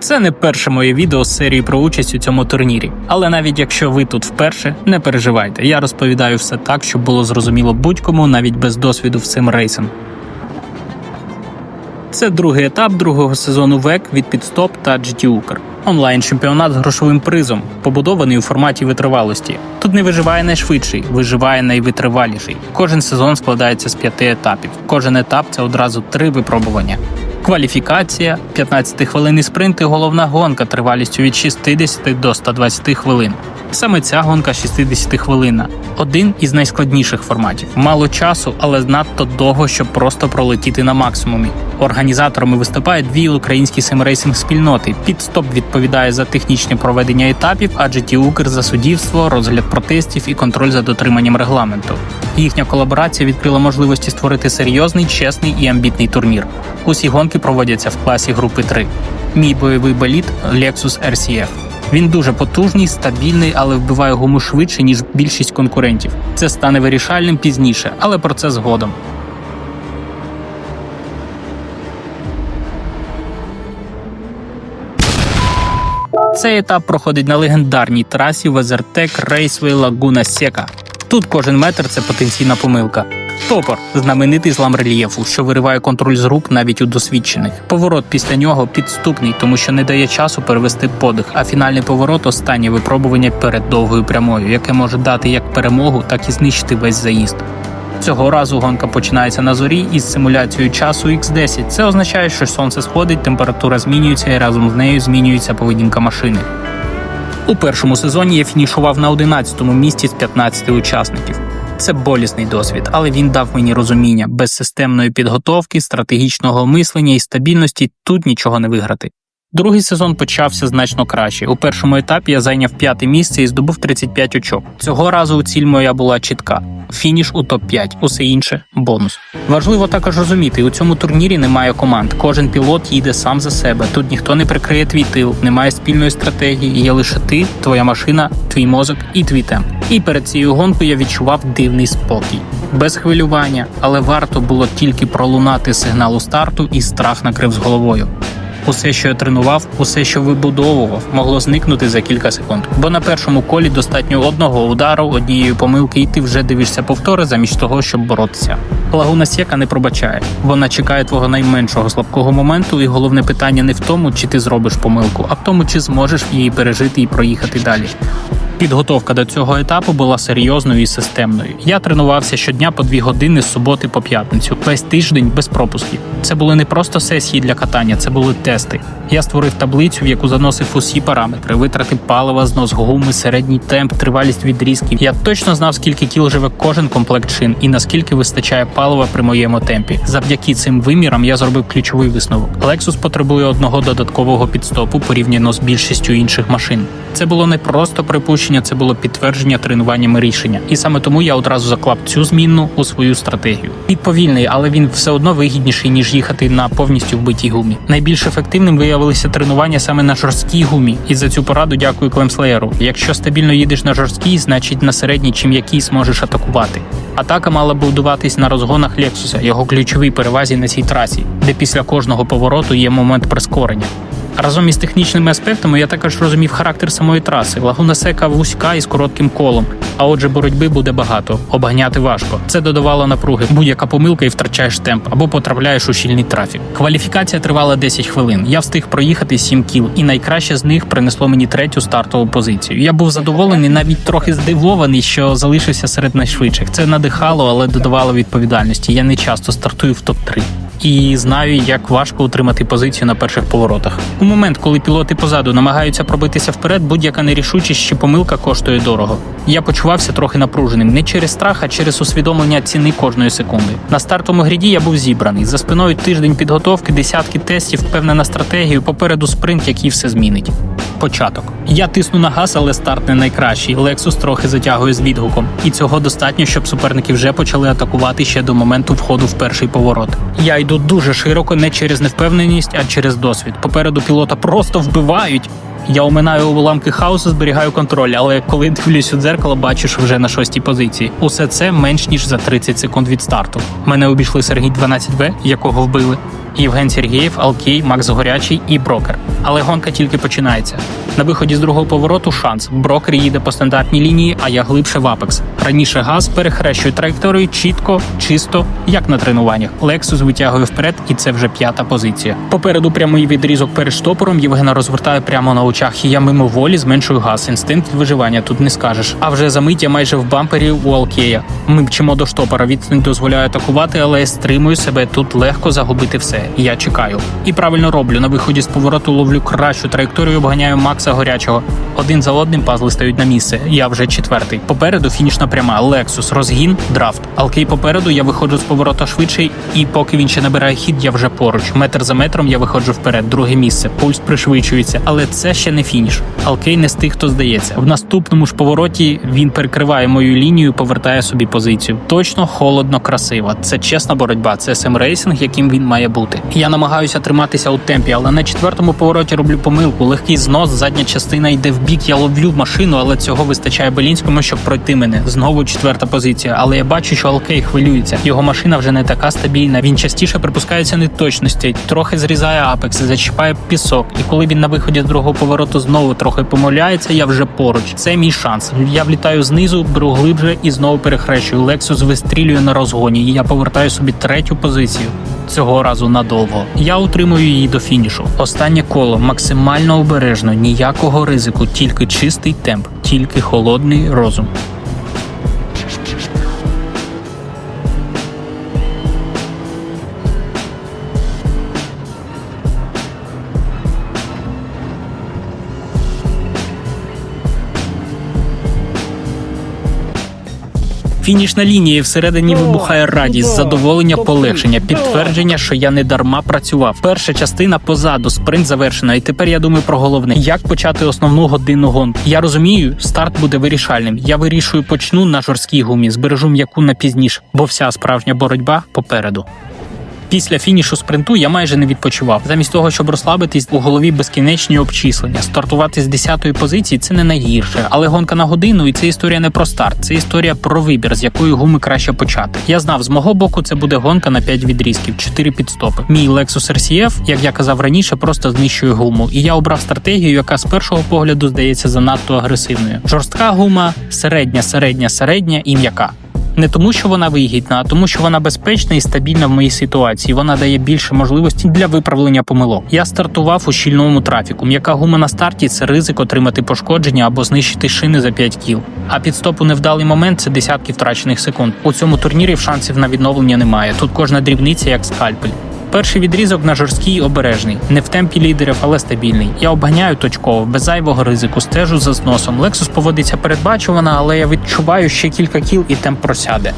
Це не перше моє відео з серії про участь у цьому турнірі. Але навіть якщо ви тут вперше, не переживайте. Я розповідаю все так, щоб було зрозуміло будь-кому, навіть без досвіду в цим рейсинг. Це другий етап другого сезону ВЕК від Підстоп та GT Укр. Онлайн чемпіонат з грошовим призом, побудований у форматі витривалості. Тут не виживає найшвидший, виживає найвитриваліший. Кожен сезон складається з п'яти етапів. Кожен етап це одразу три випробування. Кваліфікація, 15 хвилинний спринт і головна гонка тривалістю від 60 до 120 хвилин. Саме ця гонка 60 хвилинна. Один із найскладніших форматів. Мало часу, але надто довго, щоб просто пролетіти на максимумі. Організаторами виступають дві українські симрейсинг спільноти. Підстоп відповідає за технічне проведення етапів, а GT Укр за суддівство, розгляд протестів і контроль за дотриманням регламенту. Їхня колаборація відкрила можливості створити серйозний, чесний і амбітний турнір. Усі гонки проводяться в класі групи 3. Мій бойовий боліт Lexus RCF. Він дуже потужний, стабільний, але вбиває гуму швидше, ніж більшість конкурентів. Це стане вирішальним пізніше, але про це згодом. Цей етап проходить на легендарній трасі Везертек Рейсвей Лагуна Сека. Тут кожен метр це потенційна помилка. Топор знаменитий злам рельєфу, що вириває контроль з рук навіть у досвідчених. Поворот після нього підступний, тому що не дає часу перевести подих. А фінальний поворот останнє випробування перед довгою прямою, яке може дати як перемогу, так і знищити весь заїзд. Цього разу гонка починається на зорі із симуляцією часу X10. Це означає, що сонце сходить, температура змінюється і разом з нею змінюється поведінка машини. У першому сезоні я фінішував на 11-му місці з 15 учасників. Це болісний досвід, але він дав мені розуміння без системної підготовки, стратегічного мислення і стабільності тут нічого не виграти. Другий сезон почався значно краще. У першому етапі я зайняв п'яте місце і здобув 35 очок. Цього разу ціль моя була чітка: фініш у топ 5 усе інше бонус. Важливо також розуміти, у цьому турнірі немає команд. Кожен пілот їде сам за себе. Тут ніхто не прикриє твій тил, немає спільної стратегії. Є лише ти, твоя машина, твій мозок і твій темп. І перед цією гонкою я відчував дивний спокій, без хвилювання, але варто було тільки пролунати сигналу старту, і страх накрив з головою. Усе, що я тренував, усе, що вибудовував, могло зникнути за кілька секунд. Бо на першому колі достатньо одного удару, однієї помилки, і ти вже дивишся повтори замість того, щоб боротися. Лагуна Сєка не пробачає. Вона чекає твого найменшого слабкого моменту, і головне питання не в тому, чи ти зробиш помилку, а в тому, чи зможеш її пережити і проїхати далі. Підготовка до цього етапу була серйозною і системною. Я тренувався щодня по дві години з суботи по п'ятницю, весь тиждень без пропусків. Це були не просто сесії для катання, це були тести. Я створив таблицю, в яку заносив усі параметри: витрати палива, знос гуми, середній темп, тривалість відрізків. Я точно знав, скільки кіл живе кожен комплект шин і наскільки вистачає палива при моєму темпі. Завдяки цим вимірам я зробив ключовий висновок. Lexus потребує одного додаткового підстопу порівняно з більшістю інших машин. Це було не просто припущення, це було підтвердження тренуваннями рішення. І саме тому я одразу заклав цю змінну у свою стратегію. Під повільний, але він все одно вигідніший ніж їхати на повністю вбитій гумі. Найбільш ефективним виявилися тренування саме на жорсткій гумі. І за цю пораду дякую Клемслеєру. Якщо стабільно їдеш на жорсткій, значить на середній чи м'якій зможеш атакувати. Атака мала будуватись на розгонах Лексуса, його ключовій перевазі на цій трасі, де після кожного повороту є момент прискорення. Разом із технічними аспектами я також розумів характер самої траси. Лагуна сека вузька і з коротким колом. А отже, боротьби буде багато, обганяти важко. Це додавало напруги. Будь-яка помилка і втрачаєш темп або потрапляєш у щільний трафік. Кваліфікація тривала 10 хвилин. Я встиг проїхати 7 кіл, і найкраще з них принесло мені третю стартову позицію. Я був задоволений, навіть трохи здивований, що залишився серед найшвидших. Це надихало, але додавало відповідальності. Я не часто стартую в топ 3 і знаю, як важко утримати позицію на перших поворотах. У момент, коли пілоти позаду намагаються пробитися вперед, будь-яка нерішучість чи помилка коштує дорого. Я почувався трохи напруженим не через страх, а через усвідомлення ціни кожної секунди. На стартовому гріді я був зібраний. За спиною тиждень підготовки, десятки тестів, впевнена стратегію, попереду спринт, який все змінить. Початок. Я тисну на газ, але старт не найкращий. Лексус трохи затягує з відгуком, і цього достатньо, щоб суперники вже почали атакувати ще до моменту входу в перший поворот. Я йду дуже широко, не через невпевненість, а через досвід. Попереду пілота просто вбивають. Я оминаю уламки хаосу, зберігаю контроль, але коли дивлюсь у дзеркало, бачу, вже на шостій позиції. Усе це менш ніж за 30 секунд від старту. Мене обійшли Сергій 12В, якого вбили. Євген Сергієв, Алкей, Макс Горячий і Брокер. Але гонка тільки починається. На виході з другого повороту шанс. Брокер їде по стандартній лінії, а я глибше в апекс. Раніше газ перехрещує траєкторію чітко, чисто, як на тренуваннях. Лексус витягує вперед, і це вже п'ята позиція. Попереду прямий відрізок перед штопором. Євгена розвертає прямо на очах, я мимо волі зменшую газ. Інстинкт виживання тут не скажеш. А вже за мить я майже в бампері у Алкея. Ми мчимо до штопора. Відстань дозволяє атакувати, але я стримую себе тут легко загубити все. Я чекаю. І правильно роблю. На виході з повороту ловлю кращу траєкторію, обганяю Макса Горячого. Один за одним пазли стають на місце. Я вже четвертий. Попереду фінішна пряма. Лексус, розгін, драфт. Алкей попереду. Я виходжу з поворота швидше, і поки він ще набирає хід, я вже поруч. Метр за метром я виходжу вперед. Друге місце. Пульс пришвидшується, але це ще не фініш. Алкей не з тих, хто здається. В наступному ж повороті він перекриває мою лінію, повертає собі позицію. Точно, холодно, красиво. Це чесна боротьба. Це сем рейсинг, яким він має бути. Я намагаюся триматися у темпі, але на четвертому повороті роблю помилку. Легкий знос, задня частина йде в бік. Я ловлю машину, але цього вистачає Белінському, щоб пройти мене. Знову четверта позиція. Але я бачу, що Алкей хвилюється. Його машина вже не така стабільна. Він частіше припускається неточності, трохи зрізає апекс, зачіпає пісок. І коли він на виході з другого повороту знову трохи помиляється, я вже поруч. Це мій шанс. Я влітаю знизу, беру глибше і знову перехрещую. Лексус вистрілює на розгоні, і я повертаю собі третю позицію. Цього разу надовго. Я утримую її до фінішу. Останнє коло максимально обережно, ніякого ризику, тільки чистий темп, тільки холодний розум. Фінішна лінія всередині вибухає радість, задоволення, полегшення, підтвердження, що я не дарма працював. Перша частина позаду, спринт завершено. І тепер я думаю про головне, як почати основну годинну гонку. Я розумію, старт буде вирішальним. Я вирішую, почну на жорсткій гумі, збережу м'яку на пізніше, бо вся справжня боротьба попереду. Після фінішу спринту я майже не відпочивав. Замість того, щоб розслабитись, у голові безкінечні обчислення. Стартувати з 10-ї позиції це не найгірше, але гонка на годину, і це історія не про старт, це історія про вибір, з якої гуми краще почати. Я знав, з мого боку це буде гонка на 5 відрізків, 4 підстопи. Мій Lexus RCF, як я казав раніше, просто знищує гуму. І я обрав стратегію, яка з першого погляду здається занадто агресивною. Жорстка гума, середня, середня, середня і м'яка. Не тому, що вона вигідна, а тому, що вона безпечна і стабільна в моїй ситуації. Вона дає більше можливостей для виправлення помилок. Я стартував у щільному трафіку. М'яка гума на старті це ризик отримати пошкодження або знищити шини за 5 кіл. А підстоп у невдалий момент це десятки втрачених секунд. У цьому турнірі шансів на відновлення немає. Тут кожна дрібниця як скальпель. Перший відрізок на жорсткий обережний, не в темпі лідерів, але стабільний. Я обганяю точково, без зайвого ризику, стежу за зносом. Лексус поводиться передбачувано, але я відчуваю ще кілька кіл і темп просяде.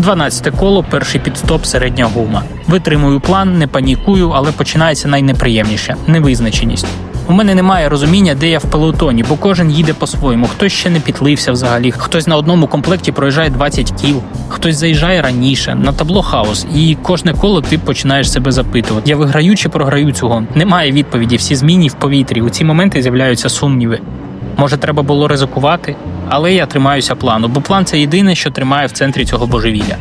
Дванадцяте коло, перший підстоп, середня гума. Витримую план, не панікую, але починається найнеприємніше невизначеність. У мене немає розуміння, де я в пелотоні, бо кожен їде по-своєму. Хтось ще не підлився взагалі, хтось на одному комплекті проїжджає 20 кіл, хтось заїжджає раніше. На табло хаос, і кожне коло ти починаєш себе запитувати: я виграю чи програю гонку? Немає відповіді, всі зміни в повітрі. У ці моменти з'являються сумніви. Може, треба було ризикувати, але я тримаюся плану, бо план це єдине, що тримає в центрі цього божевілля.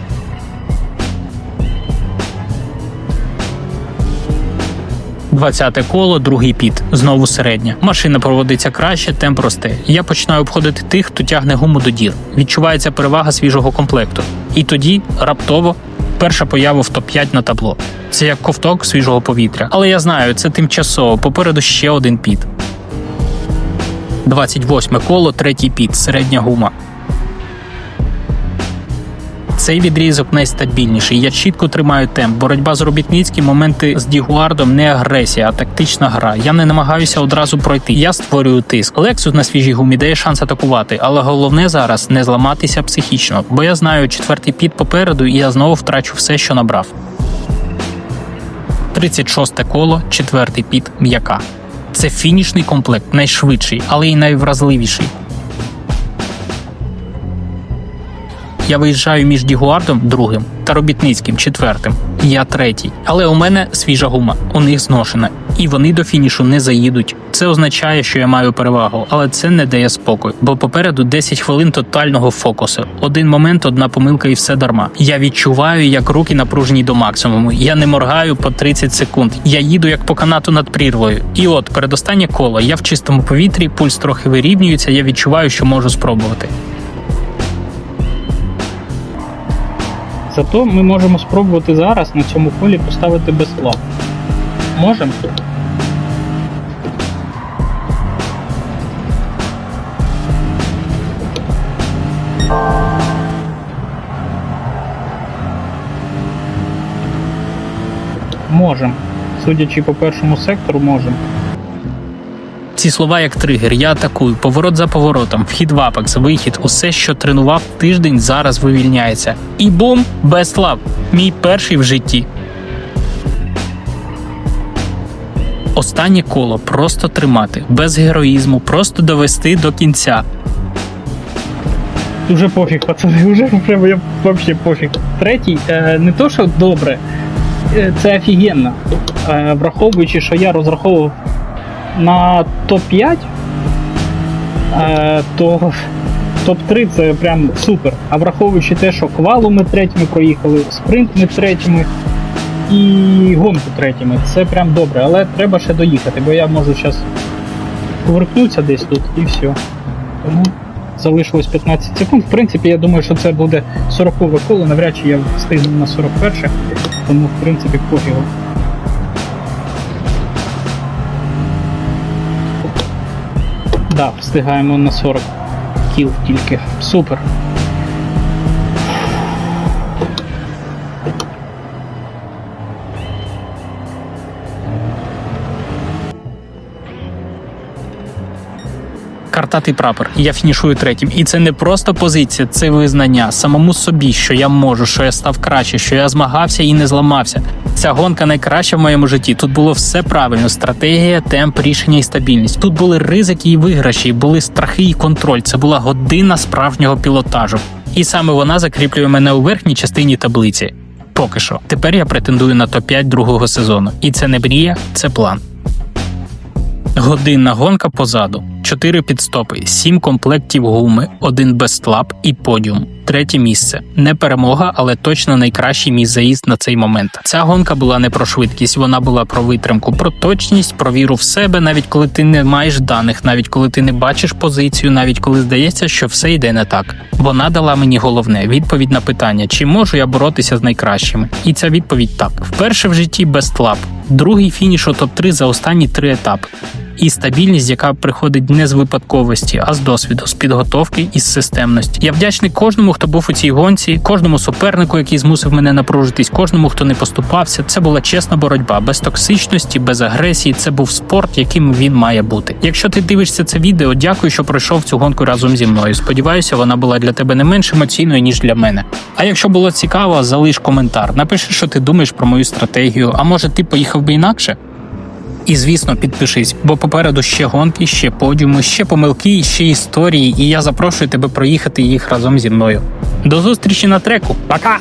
20 коло, другий піт, знову середня. Машина проводиться краще, темп росте. Я починаю обходити тих, хто тягне гуму до дір. Відчувається перевага свіжого комплекту. І тоді раптово перша поява в топ-5 на табло. Це як ковток свіжого повітря. Але я знаю, це тимчасово. Попереду ще один піт. 28 коло, третій піт, середня гума. Цей відрізок найстабільніший. Я чітко тримаю темп. Боротьба з робітницьким, моменти з Дігуардом не агресія, а тактична гра. Я не намагаюся одразу пройти. Я створюю тиск. Лексус на свіжій гумі дає шанс атакувати, але головне зараз не зламатися психічно, бо я знаю четвертий піт попереду, і я знову втрачу все, що набрав. 36 коло, четвертий піт м'яка. Це фінішний комплект, найшвидший, але й найвразливіший. Я виїжджаю між Дігуардом другим та робітницьким четвертим. Я третій. Але у мене свіжа гума, у них зношена, і вони до фінішу не заїдуть. Це означає, що я маю перевагу, але це не дає спокою, бо попереду 10 хвилин тотального фокусу. Один момент, одна помилка і все дарма. Я відчуваю, як руки напружені до максимуму. Я не моргаю по 30 секунд. Я їду як по канату над прірвою. І от передостаннє коло. Я в чистому повітрі, пульс трохи вирівнюється. Я відчуваю, що можу спробувати. Зато ми можемо спробувати зараз на цьому колі поставити без слав. Можемо? Можемо. Судячи по першому сектору, можемо. Ці слова як тригер, я атакую, поворот за поворотом, вхід в апекс, вихід, усе, що тренував тиждень, зараз вивільняється. І бум, без слав. Мій перший в житті. Останнє коло просто тримати, без героїзму, просто довести до кінця. Уже пофіг, пацани, вже, взагалі пофіг. Третій, е, не то, що добре, е, це офігенно. Е, враховуючи, що я розраховував на топ-5, е, то топ-3 це прям супер. А враховуючи те, що квалу ми третіми проїхали, спринт ми третіми і гонку третіми, це прям добре, але треба ще доїхати, бо я можу зараз повернутися десь тут і все. Тому залишилось 15 секунд. В принципі, я думаю, що це буде 40 коло, навряд чи я встигну на 41, тому в принципі пофігу. Да, встигаємо на 40 кіл тільки. Супер. Картатий прапор. Я фінішую третім. І це не просто позиція, це визнання самому собі, що я можу, що я став краще, що я змагався і не зламався. Ця гонка найкраща в моєму житті. Тут було все правильно: стратегія, темп, рішення і стабільність. Тут були ризики і виграші, були страхи і контроль. Це була година справжнього пілотажу. І саме вона закріплює мене у верхній частині таблиці. Поки що. Тепер я претендую на топ-5 другого сезону. І це не мрія, це план. Годинна гонка позаду, 4 підстопи, 7 комплектів гуми, один безслаб і подіум. Третє місце. Не перемога, але точно найкращий мій заїзд на цей момент. Ця гонка була не про швидкість, вона була про витримку, про точність, про віру в себе, навіть коли ти не маєш даних, навіть коли ти не бачиш позицію, навіть коли здається, що все йде не так. Вона дала мені головне відповідь на питання, чи можу я боротися з найкращими. І ця відповідь так: вперше в житті без тлап, другий фініш у топ-3 за останні три етапи і стабільність, яка приходить не з випадковості, а з досвіду, з підготовки і з системності. Я вдячний кожному, хто був у цій гонці, кожному супернику, який змусив мене напружитись, кожному, хто не поступався. Це була чесна боротьба, без токсичності, без агресії. Це був спорт, яким він має бути. Якщо ти дивишся це відео, дякую, що пройшов цю гонку разом зі мною. Сподіваюся, вона була для тебе не менш емоційною ніж для мене. А якщо було цікаво, залиш коментар. Напиши, що ти думаєш про мою стратегію. А може ти поїхав би інакше? І звісно, підпишись, бо попереду ще гонки, ще подіуми, ще помилки, ще історії, і я запрошую тебе проїхати їх разом зі мною. До зустрічі на треку. Пока!